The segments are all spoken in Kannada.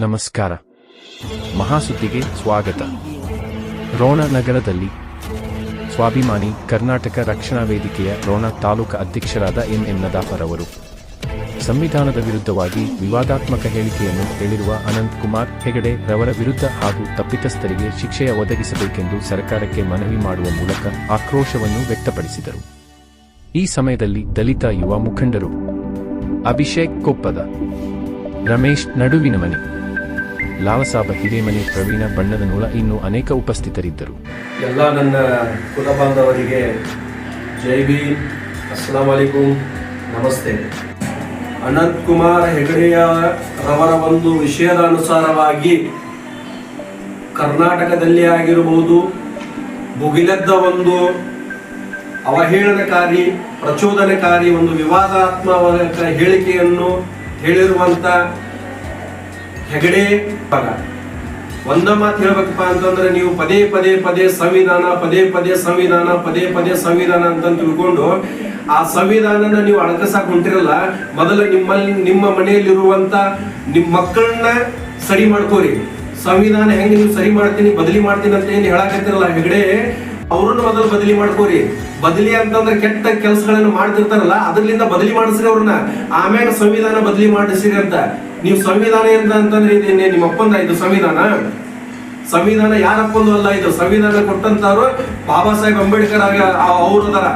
ನಮಸ್ಕಾರ ಮಹಾಸುದ್ದಿಗೆ ಸ್ವಾಗತ ರೋಣ ನಗರದಲ್ಲಿ ಸ್ವಾಭಿಮಾನಿ ಕರ್ನಾಟಕ ರಕ್ಷಣಾ ವೇದಿಕೆಯ ರೋಣ ತಾಲೂಕು ಅಧ್ಯಕ್ಷರಾದ ಎಂ ಎಂ ನದಾಫರ್ ಅವರು ಸಂವಿಧಾನದ ವಿರುದ್ಧವಾಗಿ ವಿವಾದಾತ್ಮಕ ಹೇಳಿಕೆಯನ್ನು ಹೇಳಿರುವ ಅನಂತ್ ಕುಮಾರ್ ಹೆಗಡೆ ರವರ ವಿರುದ್ಧ ಹಾಗೂ ತಪ್ಪಿತಸ್ಥರಿಗೆ ಶಿಕ್ಷೆಯ ಒದಗಿಸಬೇಕೆಂದು ಸರ್ಕಾರಕ್ಕೆ ಮನವಿ ಮಾಡುವ ಮೂಲಕ ಆಕ್ರೋಶವನ್ನು ವ್ಯಕ್ತಪಡಿಸಿದರು. ಈ ಸಮಯದಲ್ಲಿ ದಲಿತ ಯುವ ಮುಖಂಡರು ಅಭಿಷೇಕ್ ಕೊಪ್ಪದ ರಮೇಶ್ ನಡುವಿನ ಮನೆ ಲಾಲಸಾಬ ಹಿರೇಮನೆ ಪ್ರವೀಣ ಬಣ್ಣದ ನೂಳ ಇನ್ನೂ ಅನೇಕ ಉಪಸ್ಥಿತರಿದ್ದರು. ಎಲ್ಲ ನನ್ನ ಕುಲ ಬಾಂಧವರಿಗೆ ಜೈ ಭೀಮ್ ಅಸ್ಲಾಂ ನಮಸ್ತೆ. ಅನಂತ್ ಕುಮಾರ್ ಹೆಗಡೆಯ ರವರ ಒಂದು ವಿಷಯದ ಅನುಸಾರವಾಗಿ ಕರ್ನಾಟಕದಲ್ಲಿ ಆಗಿರಬಹುದು. ಭುಗಿಲೆದ್ದ ಒಂದು ಅವಹೇಳನಕಾರಿ, ಪ್ರಚೋದನಕಾರಿ ಒಂದು ವಿವಾದಾತ್ಮಕ ಹೇಳಿಕೆಯನ್ನು ಹೇಳಿರುವಂತ ಹೆಗಡೆ ಪದ. ಒಂದ ಮಾತು ಹೇಳ್ಬೇಕಪ್ಪ ಅಂತಂದ್ರೆ ನೀವು ಪದೇ ಪದೇ ಪದೇ ಸಂವಿಧಾನ, ಪದೇ ಪದೇ ಸಂವಿಧಾನ, ಪದೇ ಪದೇ ಸಂವಿಧಾನ ಅಂತ ತಿಳ್ಕೊಂಡು ಆ ಸಂವಿಧಾನನ ನೀವು ಅಳಕಸಾಕ್ ಹೊಂಟಿರಲ್ಲ, ಮೊದಲು ನಿಮ್ಮಲ್ಲಿ, ನಿಮ್ಮ ಮನೆಯಲ್ಲಿರುವಂತ ನಿಮ್ಮ ಮಕ್ಕಳನ್ನ ಸರಿ ಮಾಡ್ಕೋರಿ. ಸಂವಿಧಾನ ಹೆಂಗೆ ನೀವು ಸರಿ ಮಾಡ್ತೀನಿ, ಬದಲಿ ಮಾಡ್ತೀನಿ ಅಂತ ಏನು ಹೇಳಕತ್ತಿರಲ್ಲ, ಹೆಗಡೆ, ಅವ್ರನ್ನ ಮೊದಲು ಬದಲಿ ಮಾಡ್ಕೋರಿ. ಬದಲಿ ಅಂತಂದ್ರೆ ಕೆಟ್ಟ ಕೆಲಸಗಳನ್ನು ಮಾಡ್ತಿರ್ತಾರಲ್ಲ ಅದರಿಂದ ಬದಲಿ ಮಾಡಿಸ್ರಿ ಅವ್ರನ್ನ. ಆಮೇಲೆ ಸಂವಿಧಾನ ಬದಲಿ ಮಾಡಿಸ್ರಿ ಅಂತ. ನೀವು ಸಂವಿಧಾನ ಎಂತ ಅಂತಂದ್ರೆ ಇದೇನೆ, ನಿಮ್ಮ ಅಪ್ಪಂದ ಇದು ಸಂವಿಧಾನ? ಸಂವಿಧಾನ ಯಾರಪ್ಪಂದು ಅಲ್ಲ, ಇದು ಸಂವಿಧಾನ ಕೊಟ್ಟಂತವ್ರು ಬಾಬಾ ಸಾಹೇಬ್ ಅಂಬೇಡ್ಕರ್ ಆಗ ಅವ್ರು ಅದರ.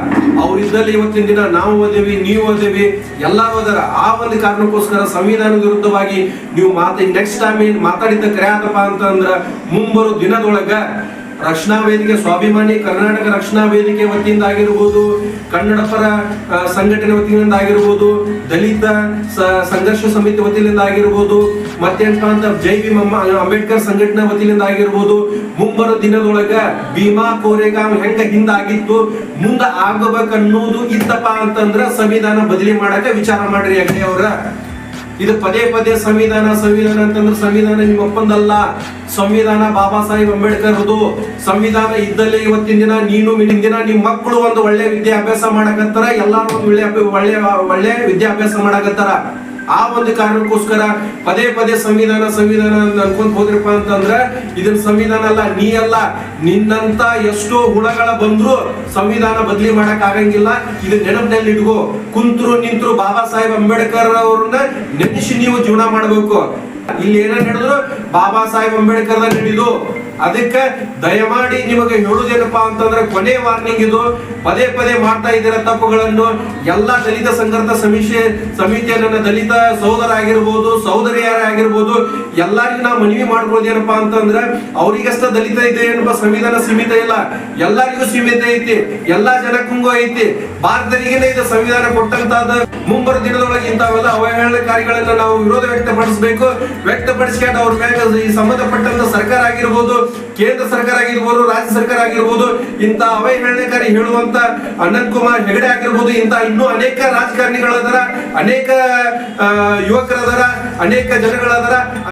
ಇದ್ದಲ್ಲಿ ಇವತ್ತಿನ ದಿನ ನಾವು ಓದೇವಿ ನೀವು ಓದೇವಿ ಎಲ್ಲಾರು ಅದರ. ಆ ಒಂದು ಕಾರಣಕ್ಕೋಸ್ಕರ ಸಂವಿಧಾನ ವಿರುದ್ಧವಾಗಿ ನೀವು ಮಾತು ನೆಕ್ಸ್ಟ್ ಟೈಮ್ ಏನ್ ಮಾತಾಡಿದ್ದ ಕರೆ ಆತಪ್ಪ ಅಂತಂದ್ರ ಮುಂಬರೋ ದಿನದೊಳಗ ರಕ್ಷಣಾ ವೇದಿಕೆ, ಸ್ವಾಭಿಮಾನಿ, ಕರ್ನಾಟಕ ರಕ್ಷಣಾ ವೇದಿಕೆ ವತಿಯಿಂದ ಆಗಿರ್ಬೋದು, ಕನ್ನಡ ಪರ ಸಂಘಟನೆ ವತಿಯಿಂದ ಆಗಿರ್ಬೋದು, ದಲಿತ ಸಂಘರ್ಷ ಸಮಿತಿ ವತಿಯಿಂದ ಆಗಿರ್ಬೋದು ಮತ್ತೇನಪ್ಪ ಅಂತ ಜೈ ಭೀಮ್ ಅಂಬೇಡ್ಕರ್ ಸಂಘಟನೆ ವತಿಯಿಂದ ಆಗಿರ್ಬೋದು, ಮುಂಬರೋ ದಿನದೊಳಗ ಭೀಮಾ ಕೋರೆಗಾಂವ್ ಹೆಂಗ ಹಿಂದಾಗಿತ್ತು ಮುಂದ ಆಗಬೇಕನ್ನೋದು ಇತ್ತಪ್ಪ ಅಂತಂದ್ರ ಸಂವಿಧಾನ ಬದಲಿ ಮಾಡಕ ವಿಚಾರ ಮಾಡ್ರಿ ಹೆಗ್ಡೆ ಅವ್ರ. ಇದು ಪದೇ ಪದೇ ಸಂವಿಧಾನ ಸಂವಿಧಾನ ಅಂತಂದ್ರೆ ಸಂವಿಧಾನ ನಿಮ್ಮ ಒಪ್ಪಂದಲ್ಲ ಸಂವಿಧಾನ ಬಾಬಾ ಸಾಹೇಬ್ ಅಂಬೇಡ್ಕರ್ ಅದು ಸಂವಿಧಾನ ಇದ್ದಲ್ಲೇ ಇವತ್ತಿನ ದಿನ, ನೀನು ದಿನ ನಿಮ್ಮ ಮಕ್ಕಳು ಒಂದು ಒಳ್ಳೆ ವಿದ್ಯಾಭ್ಯಾಸ ಮಾಡಕತ್ತಾರ, ಎಲ್ಲಾರು ಒಂದು ಒಳ್ಳೆ ಒಳ್ಳೆ ಒಳ್ಳೆ ವಿದ್ಯಾಭ್ಯಾಸ ಮಾಡಕತ್ತಾರ. ಆ ಒಂದು ಕಾರಣಕ್ಕೋಸ್ಕರ ಪದೇ ಪದೇ ಸಂವಿಧಾನ ಸಂವಿಧಾನ ಅನ್ಕೊಂತ ಹೋದ್ರಪ್ಪ ಅಂತಂದ್ರೆ ಇದನ್ನ ಸಂವಿಧಾನ ಅಲ್ಲ, ನೀ ಅಲ್ಲ. ನಿನ್ನಂತ ಎಷ್ಟೋ ಹುಳಗಳ ಬಂದ್ರು ಸಂವಿಧಾನ ಬದಲಿ ಮಾಡಕ್ ಆಗಂಗಿಲ್ಲ. ಇದು ನೆನಪಿನಲ್ಲಿ ಇಟ್ಕೋ. ಕುಂತ್ರು ನಿಂತ್ರು ಬಾಬಾ ಸಾಹೇಬ್ ಅಂಬೇಡ್ಕರ್ ಅವ್ರನ್ನ ನೆನೆಸಿ ನೀವು ಜೀವನ ಮಾಡಬೇಕು. ಇಲ್ಲಿ ಏನ ನಡೆದ್ರು ಬಾಬಾ ಸಾಹೇಬ್ ಅಂಬೇಡ್ಕರ್ ನಡೆದು ಅದಕ್ಕೆ ದಯಮಾಡಿ ನಿಮಗೆ ಹೇಳುದೇನಪ್ಪಾ ಅಂತಂದ್ರೆ ಕೊನೆ ವಾರ್ನಿಂಗ್ ಇದು. ಪದೇ ಪದೇ ಮಾಡ್ತಾ ಇದ್ದೀರ ತಪ್ಪುಗಳನ್ನು. ಎಲ್ಲಾ ದಲಿತ ಸಂಘರ್ಷ ಸಮೀಕ್ಷೆ, ಸಮಿತಿಯ ನನ್ನ ದಲಿತ ಸಹೋದರ ಆಗಿರ್ಬೋದು ಸಹೋದರಿಯರ ಆಗಿರ್ಬೋದು, ಎಲ್ಲರಿಗೂ ನಾವು ಮನವಿ ಮಾಡ್ಕೊಳ್ಳೋದೇನಪ್ಪಾ ಅಂತಂದ್ರೆ, ಅವರಿಗಷ್ಟ ದಲಿತ ಇದೆ ಏನಪ್ಪ ಸಂವಿಧಾನ ಸೀಮಿತ ಇಲ್ಲ. ಎಲ್ಲರಿಗೂ ಸೀಮಿತ ಐತಿ. ಎಲ್ಲಾ ಜನಕ್ಕೂ ಐತಿ. ಭಾರತರಿಗೇನೆ ಇದು ಸಂವಿಧಾನ ಕೊಟ್ಟಂತಾದ ಮುಂಬರುವ ದಿನದೊಳಗೆ ಇಂಥವೆಲ್ಲ ಅವಹೇಳನಕಾರಿಗಳನ್ನ ನಾವು ವಿರೋಧ ವ್ಯಕ್ತಪಡಿಸಬೇಕು. ವ್ಯಕ್ತಪಡಿಸ್ಕೊಂಡು ಅವ್ರ ಮೇಲೆ ಈ ಸಂಬಂಧಪಟ್ಟಂತ ಸರ್ಕಾರ ಆಗಿರ್ಬೋದು, ಕೇಂದ್ರ ಸರ್ಕಾರ ಆಗಿರ್ಬೋದು, ರಾಜ್ಯ ಸರ್ಕಾರ ಆಗಿರ್ಬೋದು, ಇಂಥ ಅವಹೇಳನಕಾರಿ ಹೇಳುವಂತ ಅನಂತ್ ಕುಮಾರ್ ಹೆಗಡೆ ಆಗಿರ್ಬೋದು, ಇಂಥ ಇನ್ನೂ ಅನೇಕ ರಾಜಕಾರಣಿಗಳದರ, ಅನೇಕ ಯುವಕರದಾರ, ಅನೇಕ ಜನಗಳದಾರ